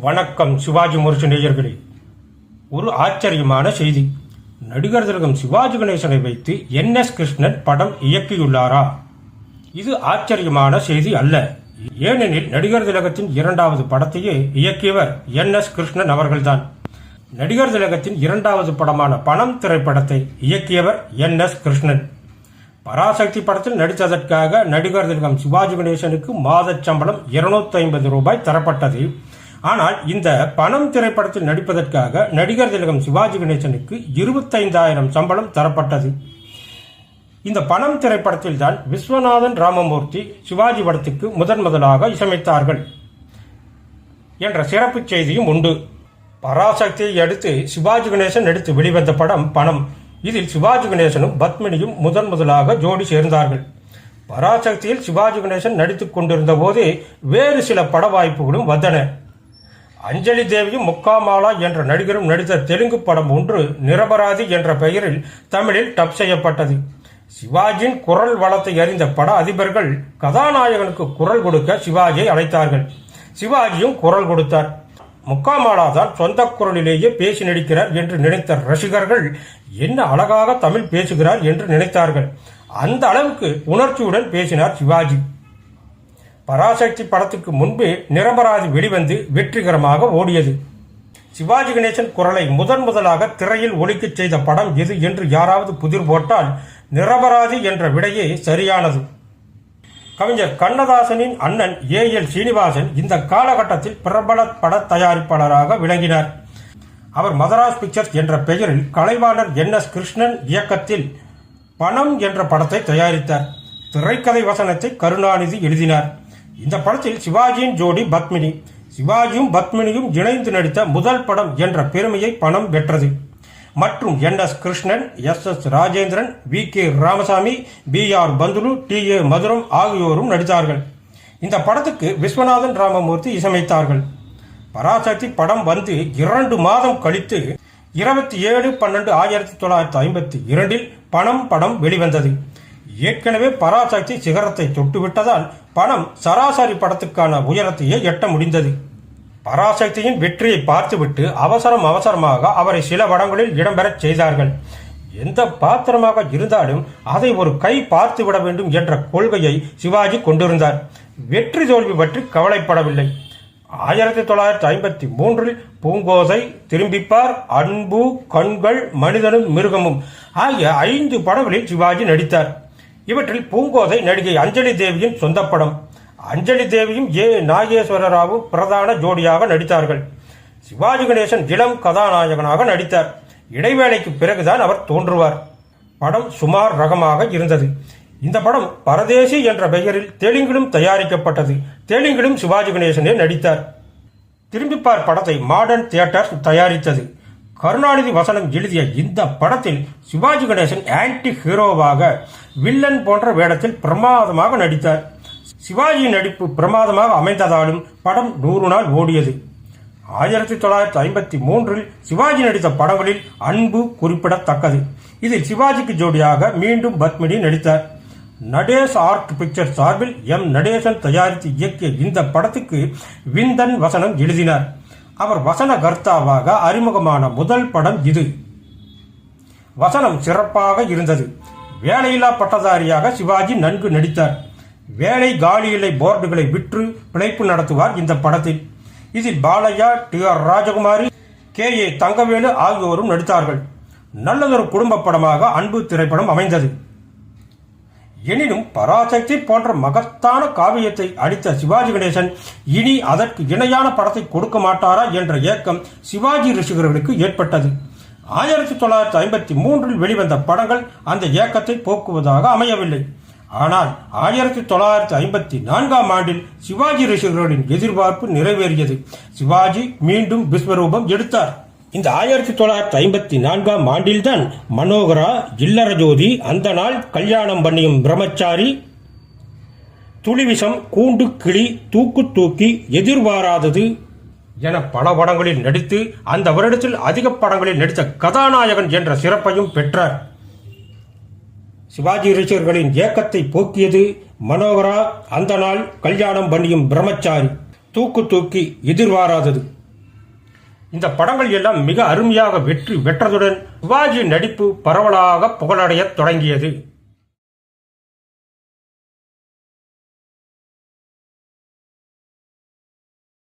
வணக்கம் சிவாஜி முரசு நேயர்களே. ஒரு ஆச்சரியமான செய்தி. நடிகர் திலகம் சிவாஜி கணேசனை வைத்து என் எஸ் கிருஷ்ணன் படம் இயக்கியுள்ளாரா? இது ஆச்சரியமான செய்தி அல்ல. ஏனெனில் நடிகர் திலகத்தின் இரண்டாவது படத்தையே இயக்கியவர் என் எஸ் கிருஷ்ணன் அவர்கள்தான். நடிகர் திலகத்தின் இரண்டாவது படமான பணம் திரைப்படத்தை இயக்கியவர் என் எஸ் கிருஷ்ணன். பராசக்தி படத்தில் நடித்ததற்காக நடிகர் திலகம் சிவாஜி கணேசனுக்கு மாதச் சம்பளம் இருநூத்தி ஐம்பது ரூபாய் தரப்பட்டது. ஆனால் இந்த பணம் திரைப்படத்தில் நடிப்பதற்காக நடிகர் திலகம் சிவாஜி கணேசனுக்கு இருபத்தைந்தாயிரம் சம்பளம் தரப்பட்டது. இந்த பணம் திரைப்படத்தில் தான் விஸ்வநாதன் ராமமூர்த்தி சிவாஜி படத்துக்கு முதன் முதலாக இசையமைத்தார்கள் என்ற சிறப்பு செய்தியும் உண்டு. பராசக்தியை அடுத்து சிவாஜி கணேசன் நடித்து வெளிவந்த படம் பணம். இதில் சிவாஜி கணேசனும் பத்மினியும் முதன் முதலாக ஜோடி சேர்ந்தார்கள். பராசக்தியில் சிவாஜி கணேசன் நடித்துக் கொண்டிருந்த போதே வேறு சில பட வாய்ப்புகளும் வந்தன. அஞ்சலி தேவியும் முக்காமாலா என்ற நடிகரும் நடித்த தெலுங்கு படம் ஒன்று நிரபராதி என்ற பெயரில் தமிழில் டப் செய்யப்பட்டது. சிவாஜியின் குரல் வளத்தை அறிந்த பட அதிபர்கள் கதாநாயகனுக்கு குரல் கொடுக்க சிவாஜியை அழைத்தார்கள். சிவாஜியும் குரல் கொடுத்தார். முக்காமாலா தான் சொந்த குரலிலேயே பேசி நடிக்கிறார் என்று நினைத்த ரசிகர்கள் என்ன அழகாக தமிழ் பேசுகிறார் என்று நினைத்தார்கள். அந்த அளவுக்கு உணர்ச்சியுடன் பேசினார் சிவாஜி. பராசக்தி படத்துக்கு முன்பு நிரபராதி வெளிவந்து வெற்றிகரமாக ஓடியது. சிவாஜி கணேசன் குரலை முதன் முதலாக திரையில் ஒலிக்கச் செய்த படம் எது என்று யாராவது புதிர் போட்டால் நிரபராதி என்ற விடையே சரியானது. கவிஞர் கண்ணதாசனின் அண்ணன் ஏ எல் சீனிவாசன் இந்த காலகட்டத்தில் பிரபல பட தயாரிப்பாளராக விளங்கினார். அவர் மதராஸ் பிக்சர்ஸ் என்ற பெயரில் கலைவாணர் என் எஸ் கிருஷ்ணன் இயக்கத்தில் பணம் என்ற படத்தை தயாரித்தார். திரைக்கதை வசனத்தை கருணாநிதி எழுதினார். இந்த படத்தில் சிவாஜியின் ஜோடி பத்மினி. சிவாஜியும் பத்மினியும் இணைந்து நடித்த முதல் படம் என்ற பெருமையை பணம் பெற்றது. மற்றும் N S Krishnan S S Rajendran V K Ramasamy B R Panthulu T A Mathuram ஆகியோரும் நடித்தார்கள். இந்த படத்துக்கு விஸ்வநாதன் ராமமூர்த்தி இசையமைத்தார்கள். பராசக்தி படம் வந்து இரண்டு மாதம் கழித்து இருபத்தி ஏழு பன்னெண்டு ஆயிரத்தி தொள்ளாயிரத்தி ஐம்பத்தி இரண்டில் பணம் படம் வெளிவந்தது. ஏற்கனவே பராசக்தி சிகரத்தை தொட்டுவிட்டதால் பணம் சராசரி படத்துக்கான உயரத்தையே எட்ட முடிந்தது. பராசக்தியின் வெற்றியை பார்த்துவிட்டு அவசரம் அவசரமாக அவரை சில படங்களில் இடம்பெறச் செய்தார்கள். எந்த பாத்திரமாக இருந்தாலும் அதை ஒரு கை பார்த்து விட வேண்டும் என்ற கொள்கையை சிவாஜி கொண்டிருந்தார். வெற்றி தோல்வி பற்றி கவலைப்படவில்லை. ஆயிரத்தி தொள்ளாயிரத்தி ஐம்பத்தி மூன்றில் பூங்கோதை திரும்பிப்பார். அன்பு கண்கள் மனிதனும் மிருகமும் ஆகிய ஐந்து படங்களில் சிவாஜி நடித்தார். இவற்றில் பூங்கோதை நடிகை அஞ்சலி தேவியின் சொந்த படம் அஞ்சலி தேவியும் ஏ. நாகேஸ்வரராவும் பிரதான ஜோடியாக நடித்தார்கள். சிவாஜி கணேசன் இளம் கதாநாயகனாக நடித்தார். இடைவேளைக்கு பிறகுதான் அவர் தோன்றுவார். படம் சுமார் ரகமாக இருந்தது. இந்த படம் பரதேசி என்ற பெயரில் தெலுங்கிலும் தயாரிக்கப்பட்டது. தெலுங்கிலும் சிவாஜி கணேசனே நடித்தார். திரும்பிப்பார் படத்தை மாடர்ன் தியேட்டர்ஸ் தயாரித்தது. கருணாநிதி வசனம் எழுதிய இந்த படத்தில் சிவாஜி கணேசன் ஆன்டி ஹீரோவாக வில்லன் போன்ற வேடத்தில் பிரமாதமாக நடித்தார். சிவாஜி நடிப்பு பிரமாதமாக அமைந்ததாலும் படம் நூறு நாள் ஓடியது. ஆயிரத்தி தொள்ளாயிரத்தி ஐம்பத்தி மூன்றில் சிவாஜி நடித்த படங்களில் அன்பு குறிப்பிடத்தக்கது. இதில் சிவாஜிக்கு ஜோடியாக மீண்டும் பத்மினி நடித்தார். நடேஷ் ஆர்ட் பிக்சர் சார்பில் எம். நடேசன் தயாரித்து இயக்கிய இந்த படத்துக்கு விந்தன் வசனம் எழுதினார். அவர் வசன கர்த்தாவாக அறிமுகமான முதல் படம் இது. வசனம் சிறப்பாக இருந்தது. வேலையில்லா பட்டதாரியாக சிவாஜி நன்கு நடித்தார். வேலை காலியில்லை போர்டுகளை விற்று பிழைப்பு நடத்துவார் இந்த படத்தில். இதில் Balaiah T R Rajakumari K A Thangavelu ஆகியோரும் நடித்தார்கள். நல்லதொரு குடும்ப படமாக அன்பு திரைப்படம் அமைந்தது. எனினும் பராசக்தி போன்ற மகத்தான காவியத்தை அடித்த சிவாஜி கணேசன் இனி அதற்கு இணையான படத்தை கொடுக்க மாட்டாரா என்ற ஏக்கம் சிவாஜி ரசிகர்களுக்கு ஏற்பட்டது. ஆயிரத்தி தொள்ளாயிரத்தி ஐம்பத்தி மூன்றில் வெளிவந்த படங்கள் அந்த இயக்கத்தை போக்குவதாக அமையவில்லை. ஆனால் ஆயிரத்தி தொள்ளாயிரத்தி ஐம்பத்தி நான்காம் ஆண்டில் சிவாஜி ரசிகர்களின் எதிர்பார்ப்பு நிறைவேறியது. சிவாஜி மீண்டும் விஸ்வரூபம் எடுத்தார். இந்த ஆயிரத்தி தொள்ளாயிரத்தி ஐம்பத்தி நான்காம் ஆண்டில்தான் மனோகரா இல்லற ஜோதி அந்த நாள் கல்யாணம் பண்ணியும் பிரம்மச்சாரி துளிவிசம் கூண்டு கிளி தூக்கு தூக்கி எதிர்பாராதது என பல படங்களில் நடித்து அந்த வருடத்தில் அதிக படங்களில் நடித்த கதாநாயகன் என்ற சிறப்பையும் பெற்றார். சிவாஜி ரசிகர்களின் ஏக்கத்தை போக்கியது மனோகரா அந்த நாள் கல்யாணம் பண்ணியும் பிரம்மச்சாரி. தூக்கு தூக்கி எதிர்வாராதது இந்த படங்கள் எல்லாம் மிக அருமையாக வெற்றி பெற்றதுடன் சிவாஜி நடிப்பு பரவலாக புகழடையத் தொடங்கியது.